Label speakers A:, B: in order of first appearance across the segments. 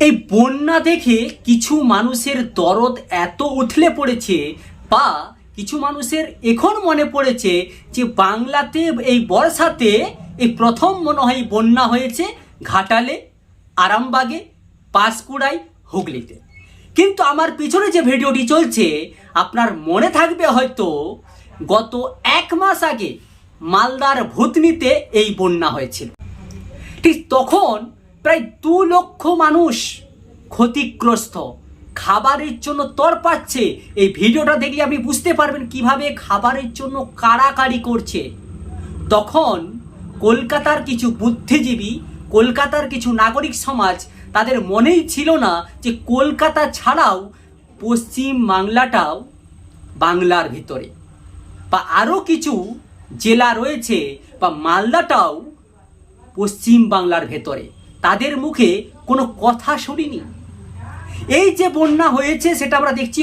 A: এই বন্যা দেখে কিছু মানুষের দরদ এত উথলে পড়েছে বা কিছু মানুষের এখন মনে পড়েছে যে বাংলাতে এই বর্ষাতে এই প্রথম মনে হয় বন্যা হয়েছে ঘাটালে, আরামবাগে, পাঁশকুড়ায়, হুগলিতে। কিন্তু আমার পিছনে যে ভিডিওটি চলছে, আপনার মনে থাকবে হয়তো গত এক মাস আগে মালদার ভূতনিতে এই বন্যা হয়েছিল। ঠিক তখন প্রায় দু লক্ষ মানুষ ক্ষতিগ্রস্ত। খাবারের জন্য তর পাচ্ছে। এই ভিডিওটা দেখলে আপনি বুঝতে পারবেন কীভাবে খাবারের জন্য কাড়াকাড়ি করছে। তখন কলকাতার কিছু বুদ্ধিজীবী, কলকাতার কিছু নাগরিক সমাজ তাদের মনেই ছিল না যে কলকাতা ছাড়াও পশ্চিম বাংলাটাও বাংলার ভিতরে। বা আরও কিছু জেলা রয়েছে বা মালদাটাও পশ্চিম বাংলার ভেতরে। তাদের মুখে কোনো কথা শুনিনি। এই যে বন্যা হয়েছে, সেটা আমরা দেখছি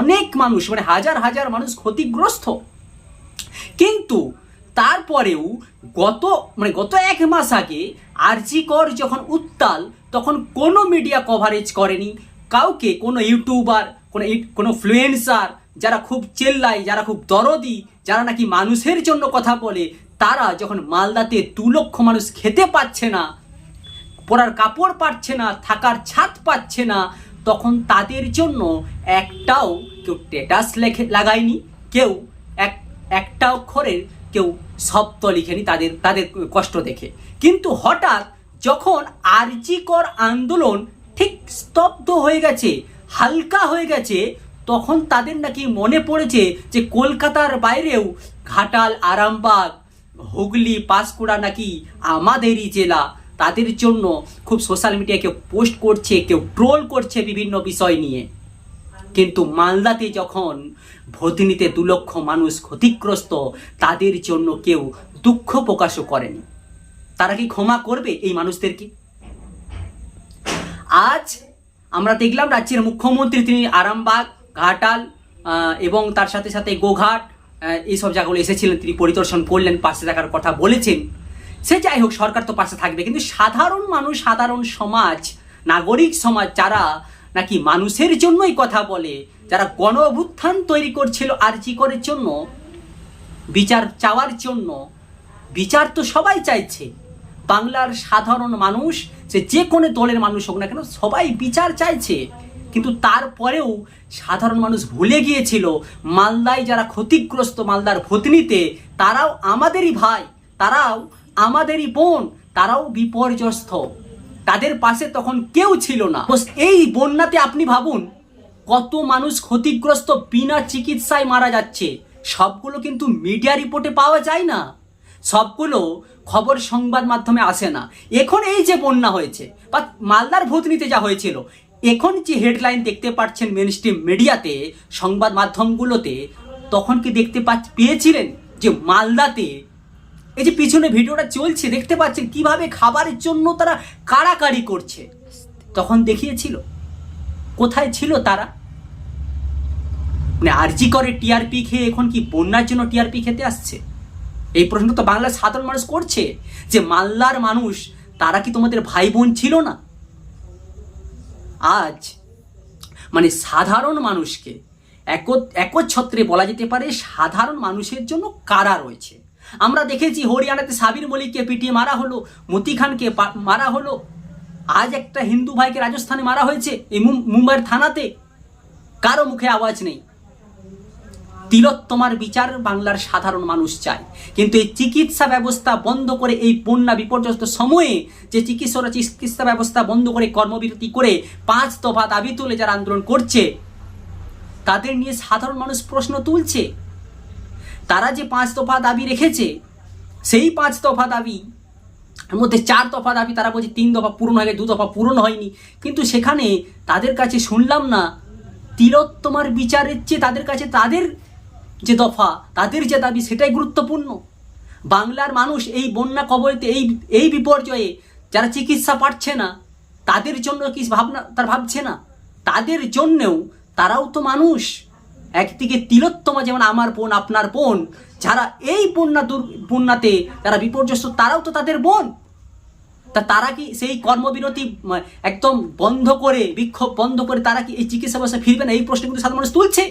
A: অনেক মানুষ মানে হাজার হাজার মানুষ ক্ষতিগ্রস্ত। কিন্তু তারপরেও গত মানে গত এক মাস আগে আরজিকর যখন উত্তাল, তখন কোনো মিডিয়া কভারেজ করেনি। কাউকে, কোনো ইউটিউবার কোনো কোনো ফ্লুয়েন্সার যারা খুব চেল্লায়, যারা খুব দরদি, যারা নাকি মানুষের জন্য কথা বলে, তারা যখন মালদাতে দু লক্ষ মানুষ খেতে পাচ্ছে না পরার কাপড় পাচ্ছে না, থাকার ছাদ পাচ্ছে না, তখন তাদের জন্য একটাও কেউ স্টেটাস লেখে, লাগায়নি, কেউ এক একটা অক্ষরের কেউ শব্দ লিখেনি তাদের তাদের কষ্ট দেখে। কিন্তু হঠাৎ যখন আরজিকর আন্দোলন ঠিক স্তব্ধ হয়ে গেছে, হালকা হয়ে গেছে, তখন তাদের নাকি মনে পড়েছে যে কলকাতার বাইরেও ঘাটাল, আরামবাগ, হুগলি, পাঁশকুড়া নাকি আমাদেরই জেলা। তাদের জন্য খুব সোশ্যাল মিডিয়ায় কেউ পোস্ট করছে, কেউ ট্রোল করছে বিভিন্ন বিষয় নিয়ে। কিন্তু মালদাতে যখন ভতিনিতে দু লক্ষ মানুষ ক্ষতিগ্রস্ত, তাদের জন্য কেউ দুঃখ প্রকাশও করেনি। তারা কি ক্ষমা করবে এই মানুষদেরকে? আজ আমরা দেখলাম রাজ্যের মুখ্যমন্ত্রী তিনি আরামবাগ, ঘাটাল এবং তার সাথে সাথে গোঘাট এইসব জায়গাগুলো এসেছিলেন। তিনি পরিদর্শন করলেন, পাশে থাকার কথা বলেছেন। সে যাই হোক, সরকার তো পাশে থাকবে। কিন্তু সাধারণ মানুষ, সাধারণ সমাজ, নাগরিক সমাজ, যারা নাকি মানুষের জন্যই কথা বলে, যারা গণ অভ্যুত্থান তৈরি করছিল আরজি করার জন্য, বিচার চাওয়ার জন্য, বিচার তো সবাই চাইছে। বাংলার সাধারণ মানুষ, সে যে কোনো দলের মানুষ হোক না কেন, সবাই বিচার চাইছে। কিন্তু তারপরেও সাধারণ মানুষ ভুলে গিয়েছিল, মালদায় যারা ক্ষতিগ্রস্ত মালদার ভতনিতে তারাও আমাদেরই ভাই, তারাও আমাদেরই বোন, তারাও বিপর্যস্ত। তাদের পাশে তখন কেউ ছিল না। এই বন্যাতে আপনি ভাবুন, কত মানুষ ক্ষতিগ্রস্ত বিনা চিকিৎসায় মারা যাচ্ছে। সবগুলো কিন্তু মিডিয়া রিপোর্টে পাওয়া যায় না। সবগুলো খবর সংবাদ মাধ্যমে আসে না। এখন এই যে বন্যা হয়েছে, বা মালদার ভূতনিতে যা হয়েছিল, এখন যে হেডলাইন দেখতে পাচ্ছেন মেন স্ট্রিম মিডিয়াতে সংবাদ মাধ্যমগুলোতে, তখন কি দেখতে পেয়েছিলেন যে মালদাতে এই যে পিছনে ভিডিওটা চলছে, দেখতে পাচ্ছেন কীভাবে খাবারের জন্য তারা কাড়াকাড়ি করছে। তখন দেখিয়েছিল। কোথায় ছিল তারা? মানে আরজি করে টিআরপি খেয়ে এখন কি বন্যার জন্য টিআরপি খেতে আসছে? এই প্রশ্ন তো বাংলার সাধারণ মানুষ করছে, যে মাল্লার মানুষ, তারা কি তোমাদের ভাই বোন ছিল না? আজ মানে সাধারণ মানুষকে এক একচ্ছত্রে বলা যেতে পারে সাধারণ মানুষের জন্য কারা রয়েছে। আমরা দেখেছি হরিয়ানাতে সাবির মলিককে পিটিয়ে মারা হলো, মতি খানকে মারা হলো। আজ একটা হিন্দু ভাইকে রাজস্থানে মারা হয়েছে এই মুম- মুম্বাইয়ের থানাতে। কারও মুখে আওয়াজ নেই। তিলোত্তমার বিচার বাংলার সাধারণ মানুষ চায়। কিন্তু এই চিকিৎসা ব্যবস্থা বন্ধ করে এই বন্যা বিপর্যস্ত সময়ে যে চিকিৎসকরা চিকিৎসা ব্যবস্থা বন্ধ করে কর্মবিরতি করে পাঁচ দফা দাবি তুলে যারা আন্দোলন করছে, তাদের নিয়ে সাধারণ মানুষ প্রশ্ন তুলছে। তারা যে পাঁচ দফা দাবি রেখেছে, সেই পাঁচ দফা দাবি মধ্যে চার দফা দাবি তারা বলছে তিন দফা পূরণ হয়ে গেছে দু দফা পূরণ হয়নি। কিন্তু সেখানে তাদের কাছে শুনলাম না, তিলোত্তমার বিচারের চেয়ে তাদের কাছে তাদের যে দফা, তাদের যে দাবি সেটাই গুরুত্বপূর্ণ। বাংলার মানুষ এই বন্যা কবলিতে, এই এই বিপর্যয়ে যারা চিকিৎসা পাচ্ছে না, তাদের জন্য কি ভাবনা, তার ভাবছে না? তাদের জন্যেও তারাও তো মানুষ। একদিকে তিলোত্তমা যেমন আমার বোন, আপনার বোন, যারা এই বন্যা দুর বন্যাতে যারা বিপর্যস্ত, তারাও তো তাদের বোন। তা তারা কি সেই কর্মবিরতি একদম বন্ধ করে, বিক্ষোভ বন্ধ করে তারা কি এই চিকিৎসা ব্যবস্থা ফিরবে না? এই প্রশ্ন কিন্তু সাধারণ মানুষ তুলছে।